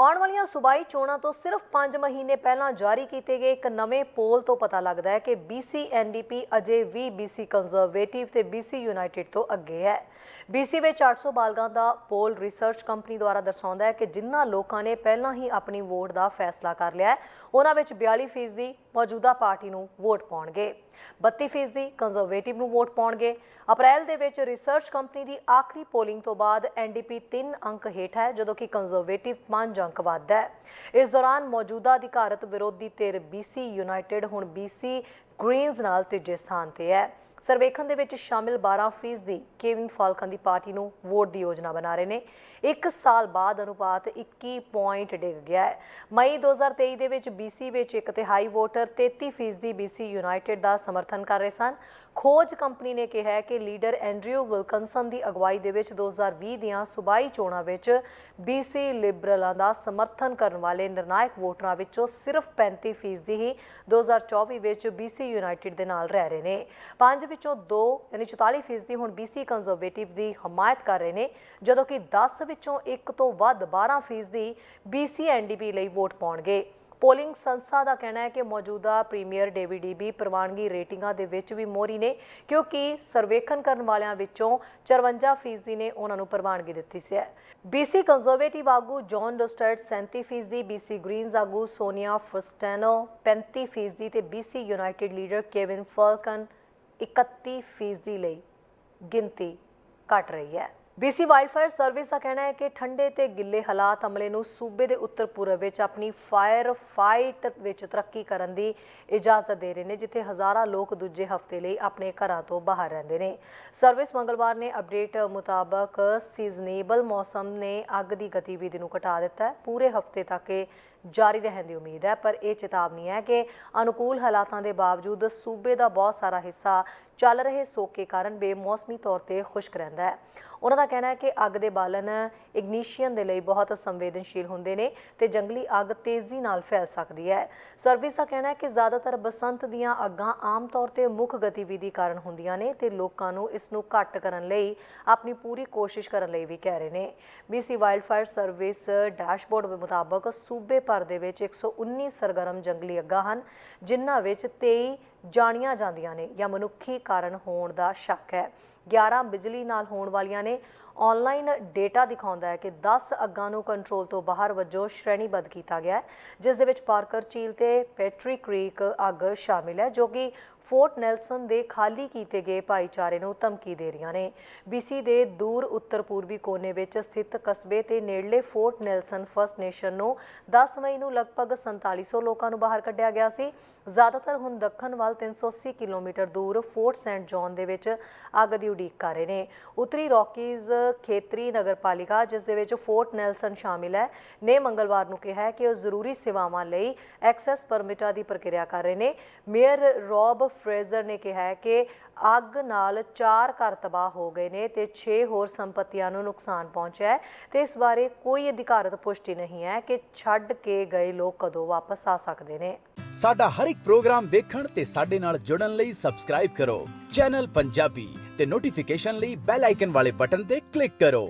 ਆਉਣ ਵਾਲੀਆਂ ਸੂਬਾਈ ਚੋਣਾਂ ਤੋਂ ਸਿਰਫ 5 ਮਹੀਨੇ ਪਹਿਲਾਂ ਜਾਰੀ ਕੀਤੇ ਗਏ ਇੱਕ ਨਵੇਂ ਪੋਲ ਤੋਂ ਪਤਾ ਲੱਗਦਾ ਹੈ ਕਿ BC NDP ਅਜੇ ਵੀ BC ਕੰਜ਼ਰਵੇਟਿਵ ਤੇ BC ਯੂਨਾਈਟਿਡ ਤੋਂ ਅੱਗੇ ਹੈ। BC ਵਿੱਚ 800 ਬਾਲਗਾਂ ਦਾ ਪੋਲ ਰਿਸਰਚ ਕੰਪਨੀ ਦੁਆਰਾ ਦਰਸਾਉਂਦਾ ਹੈ ਕਿ ਜਿਨ੍ਹਾਂ ਲੋਕਾਂ ਨੇ ਪਹਿਲਾਂ ਹੀ ਆਪਣੀ ਵੋਟ ਦਾ ਫੈਸਲਾ ਕਰ ਲਿਆ ਹੈ, ਉਹਨਾਂ ਵਿੱਚ 42% ਦੀ ਮੌਜੂਦਾ ਪਾਰਟੀ ਨੂੰ ਵੋਟ ਪਾਉਣਗੇ। 32% ਦੀ ਕੰਜ਼ਰਵੇਟਿਵ ਨੂੰ ਵੋਟ ਪਾਉਣਗੇ। ਅਪ੍ਰੈਲ ਦੇ ਵਿੱਚ ਰਿਸਰਚ ਕੰਪਨੀ ਦੀ ਆਖਰੀ ਪੋਲਿੰਗ ਤੋਂ ਬਾਅਦ ਐਨਡੀਪੀ 3 ਅੰਕ ਹੇਠ ਹੈ, ਜਦੋਂ ਕਿ ਕੰਜ਼ਰਵੇਟਿਵ 5 ਅੰਕ ਵੱਧ ਹੈ। ਇਸ ਦੌਰਾਨ ਮੌਜੂਦਾ ਅਧਿਕਾਰਤ ਵਿਰੋਧੀ ਧਿਰ BC ਯੂਨਾਈਟਿਡ ਹੁਣ BC ਗ੍ਰੀਨਜ਼ ਨਾਲ ਤੀਜੇ ਸਥਾਨ ਤੇ ਹੈ। ਸਰਵੇਖਣ ਦੇ ਵਿੱਚ ਸ਼ਾਮਿਲ 12% ਦੀ ਕੇਵਿਨ ਫਾਲਕਨ ਦੀ ਪਾਰਟੀ ਨੂੰ ਵੋਟ ਦੀ ਯੋਜਨਾ ਬਣਾ ਰਹੇ ਨੇ। ਇੱਕ ਸਾਲ ਬਾਅਦ ਅਨੁਪਾਤ 21 ਪੁਆਇੰਟ ਡਿੱਗ ਗਿਆ ਹੈ। ਮਈ 2023 ਦੇ ਵਿੱਚ BC ਵਿੱਚ ਇੱਕ ਤਿਹਾਈ ਵੋਟਰ 33% ਦੀ BC ਯੂਨਾਈਟਿਡ ਦਾ ਸਮਰਥਨ ਕਰ ਰਹੇ ਸਨ। ਖੋਜ ਕੰਪਨੀ ਨੇ ਕਿਹਾ ਹੈ ਕਿ ਲੀਡਰ ਐਂਡਰਿਊ ਵਿਲਕਨਸਨ ਦੀ ਅਗਵਾਈ ਦੇ ਵਿੱਚ 2020 ਦੀਆਂ ਸੂਬਾਈ ਚੋਣਾਂ ਵਿੱਚ BC ਲਿਬਰਲਾਂ ਦਾ ਸਮਰਥਨ ਕਰਨ ਵਾਲੇ ਨਿਰਣਾਇਕ ਵੋਟਰਾਂ ਵਿੱਚੋਂ ਸਿਰਫ 35% ਦੀ ਹੀ 2024 ਵਿੱਚ BC ਯੂਨਾਈਟਿਡ ਦੇ ਨਾਲ ਰਹਿ ਰਹੇ ਨੇ। ਪੰਜ ਵਿੱਚੋਂ 2 ਯਾਨੀ 44% ਦੀ ਹੁਣ BC ਕੰਜ਼ਰਵੇਟਿਵ ਦੀ ਹਮਾਇਤ ਕਰ ਰਹੇ ਨੇ, ਜਦੋਂ ਕਿ 10 ਵਿੱਚੋਂ ਇੱਕ ਤੋਂ ਵੱਧ 12% BC NDP ਲਈ ਵੋਟ ਪਾਉਣਗੇ। ਪੋਲਿੰਗ ਸੰਸਥਾ ਦਾ ਕਹਿਣਾ ਹੈ ਕਿ ਮੌਜੂਦਾ ਪ੍ਰੀਮੀਅਰ ਡੇਵਿਡ ਈਬੀ ਪ੍ਰਵਾਨਗੀ ਰੇਟਿੰਗਾਂ ਦੇ ਵਿੱਚ ਵੀ ਮੋਹਰੀ ਨੇ, ਕਿਉਂਕਿ ਸਰਵੇਖਣ ਕਰਨ ਵਾਲਿਆਂ ਵਿੱਚੋਂ 54% ਨੇ ਉਹਨਾਂ ਨੂੰ ਪ੍ਰਵਾਨਗੀ ਦਿੱਤੀ ਸੀ। BC ਕੰਜ਼ਰਵੇਟਿਵ ਆਗੂ ਜੌਨ ਡੋਸਟਰਟ 37% ਦੀ BC ਗ੍ਰੀਨਜ਼ ਆਗੂ ਸੋਨੀਆ ਫਸਟੈਨੋ 35% ਤੇ BC United leader Kevin Falcon 31% ਲਈ ਗਿਣਤੀ ਘਟ ਰਹੀ ਹੈ। BC ਵਾਈਲਡਫਾਇਰ ਸਰਵਿਸ ਦਾ ਕਹਿਣਾ ਹੈ ਕਿ ਠੰਡੇ ਤੇ ਗਿੱਲੇ ਹਾਲਾਤ ਅਮਲੇ ਨੂੰ ਸੂਬੇ ਦੇ ਉੱਤਰ ਪੂਰਬ ਵਿੱਚ ਆਪਣੀ ਫਾਇਰ ਫਾਈਟ ਵਿੱਚ ਤਰੱਕੀ ਕਰਨ ਦੀ ਇਜਾਜ਼ਤ ਦੇ ਰਹੇ ਨੇ, ਜਿੱਥੇ ਹਜ਼ਾਰਾਂ ਲੋਕ ਦੂਜੇ ਹਫ਼ਤੇ ਲਈ ਆਪਣੇ ਘਰਾਂ ਤੋਂ ਬਾਹਰ ਰਹਿੰਦੇ ਨੇ। ਸਰਵਿਸ ਮੰਗਲਵਾਰ ਨੇ ਅਪਡੇਟ ਮੁਤਾਬਕ ਸੀਜ਼ਨੇਬਲ ਮੌਸਮ ਨੇ ਅੱਗ ਦੀ ਗਤੀਵਿਧੀ ਨੂੰ ਘਟਾ ਦਿੱਤਾ ਹੈ। ਪੂਰੇ ਹਫ਼ਤੇ ਤੱਕ ਇਹ ਜਾਰੀ ਰਹਿਣ ਦੀ ਉਮੀਦ ਹੈ, ਪਰ ਇਹ ਚੇਤਾਵਨੀ ਹੈ ਕਿ ਅਨੁਕੂਲ ਹਾਲਾਤਾਂ ਦੇ ਬਾਵਜੂਦ ਸੂਬੇ ਦਾ ਬਹੁਤ ਸਾਰਾ ਹਿੱਸਾ ਚੱਲ ਰਹੇ ਸੋਕੇ ਕਾਰਨ ਬੇਮੌਸਮੀ ਤੌਰ ਤੇ ਖੁਸ਼ਕ ਰਹਿੰਦਾ ਹੈ। ਉਹਨਾਂ ਦਾ ਕਹਿਣਾ ਹੈ ਕਿ ਅੱਗ ਦੇ ਬਾਲਣ ਇਗਨੀਸ਼ੀਅਨ ਦੇ ਲਈ ਬਹੁਤ ਸੰਵੇਦਨਸ਼ੀਲ ਹੁੰਦੇ ਨੇ ਤੇ ਜੰਗਲੀ ਅੱਗ ਤੇਜ਼ੀ ਨਾਲ ਫੈਲ ਸਕਦੀ ਹੈ। ਸਰਵਿਸ ਦਾ ਕਹਿਣਾ ਹੈ ਕਿ ਜ਼ਿਆਦਾਤਰ ਬਸੰਤ ਦੀਆਂ ਅੱਗਾਂ ਆਮ ਤੌਰ ਤੇ ਮੁੱਖ ਗਤੀਵਿਧੀ ਕਾਰਨ ਹੁੰਦੀਆਂ ਨੇ ਤੇ ਲੋਕਾਂ ਨੂੰ ਇਸ ਨੂੰ ਘੱਟ ਕਰਨ ਲਈ ਆਪਣੀ ਪੂਰੀ ਕੋਸ਼ਿਸ਼ ਕਰਨ ਲਈ ਵੀ ਕਹਿ ਰਹੇ ਨੇ। BC ਵਾਈਲਡਫਾਇਰ ਸਰਵਿਸ ਡੈਸ਼ਬੋਰਡ ਦੇ ਮੁਤਾਬਕ ਸੂਬੇ ਭਰ ਦੇ ਵਿੱਚ 119 ਸਰਗਰਮ ਜੰਗਲੀ ਅੱਗਾਂ ਹਨ, ਜਿਨ੍ਹਾਂ ਵਿੱਚ 23 ਜਾਣੀਆਂ ਜਾਂਦੀਆਂ ਨੇ ਜਾਂ ਮਨੁੱਖੀ ਕਾਰਨ ਹੋਣ ਦਾ ਸ਼ੱਕ ਹੈ। 11 ਬਿਜਲੀ ਨਾਲ ਹੋਣ ਵਾਲੀਆਂ ਨੇ। ਆਨਲਾਈਨ ਡੇਟਾ ਦਿਖਾਉਂਦਾ ਹੈ ਕਿ 10 ਅੱਗਾਂ ਨੂੰ ਕੰਟਰੋਲ ਤੋਂ ਬਾਹਰ ਵਜੋਂ ਸ਼੍ਰੇਣੀਬੱਧ ਕੀਤਾ ਗਿਆ ਹੈ, ਜਿਸ ਦੇ ਵਿੱਚ ਪਾਰਕਰ ਝੀਲ ਤੇ ਪੈਟਰੀ ਕ੍ਰੀਕ ਅੱਗ ਸ਼ਾਮਿਲ ਹੈ, ਜੋ ਕਿ ਫੋਰਟ ਨੈਲਸਨ ਦੇ ਖਾਲੀ ਕੀਤੇ ਗਏ ਭਾਈਚਾਰੇ ਨੂੰ ਧਮਕੀ ਦੇ ਰਹੀਆਂ ਨੇ। BC ਦੇ ਦੂਰ ਉੱਤਰ ਪੂਰਬੀ ਕੋਨੇ ਵਿੱਚ ਸਥਿਤ ਕਸਬੇ ਤੇ ਨੇੜਲੇ ਫੋਰਟ ਨੈਲਸਨ ਫਸਟ ਨੇਸ਼ਨ ਨੂੰ 10 ਮਈ ਨੂੰ ਲਗਭਗ 4700 ਲੋਕਾਂ ਨੂੰ ਬਾਹਰ ਕੱਢਿਆ ਗਿਆ ਸੀ। ਜ਼ਿਆਦਾਤਰ ਹੁਣ ਦੱਖਣ ਵੱਲ 380 ਕਿਲੋਮੀਟਰ ਦੂਰ ਫੋਰਟ ਸੈਂਟ ਜੌਨ ਦੇ ਵਿੱਚ ਅੱਗ ਦੀ ਉਡੀਕ ਕਰ ਰਹੇ ਨੇ। ਉੱਤਰੀ ਰੌਕੀਜ਼ ਖੇਤਰੀ ਨਗਰਪਾਲਿਕਾ, ਜਿਸ ਦੇ ਵਿੱਚ ਫੋਰਟ ਨੈਲਸਨ ਸ਼ਾਮਿਲ ਹੈ, ਨੇ ਮੰਗਲਵਾਰ ਨੂੰ ਕਿਹਾ ਹੈ ਕਿ ਉਹ ਜ਼ਰੂਰੀ ਸੇਵਾਵਾਂ ਲਈ ਐਕਸੈਸ ਪਰਮਿਟਾਂ ਦੀ ਪ੍ਰਕਿਰਿਆ ਕਰ ਰਹੇ ਨੇ। ਮੇਅਰ ਰੌਬ ਫਰੇਜ਼ਰ ਨੇ ਕਿਹਾ ਹੈ ਕਿ ਅੱਗ ਨਾਲ 4 ਘਰ ਤਬਾਹ ਹੋ ਗਏ ਨੇ ਤੇ 6 ਹੋਰ ਸੰਪਤੀਆਂ ਨੂੰ ਨੁਕਸਾਨ ਪਹੁੰਚਿਆ ਹੈ ਤੇ ਇਸ ਬਾਰੇ ਕੋਈ ਅਧਿਕਾਰਤ ਪੁਸ਼ਟੀ ਨਹੀਂ ਹੈ ਕਿ ਛੱਡ ਕੇ ਗਏ ਲੋਕ ਕਦੋਂ ਵਾਪਸ ਆ ਸਕਦੇ ਨੇ। ਸਾਡਾ ਹਰ ਇੱਕ ਪ੍ਰੋਗਰਾਮ ਦੇਖਣ ਤੇ ਸਾਡੇ ਨਾਲ ਜੁੜਨ ਲਈ ਸਬਸਕ੍ਰਾਈਬ ਕਰੋ। ਚੈਨਲ ਪੰਜਾਬੀ ਤੇ ਨੋਟੀਫਿਕੇਸ਼ਨ ਲਈ ਬੈਲ ਆਈਕਨ ਵਾਲੇ ਬਟਨ ਤੇ ਕਲਿੱਕ ਕਰੋ।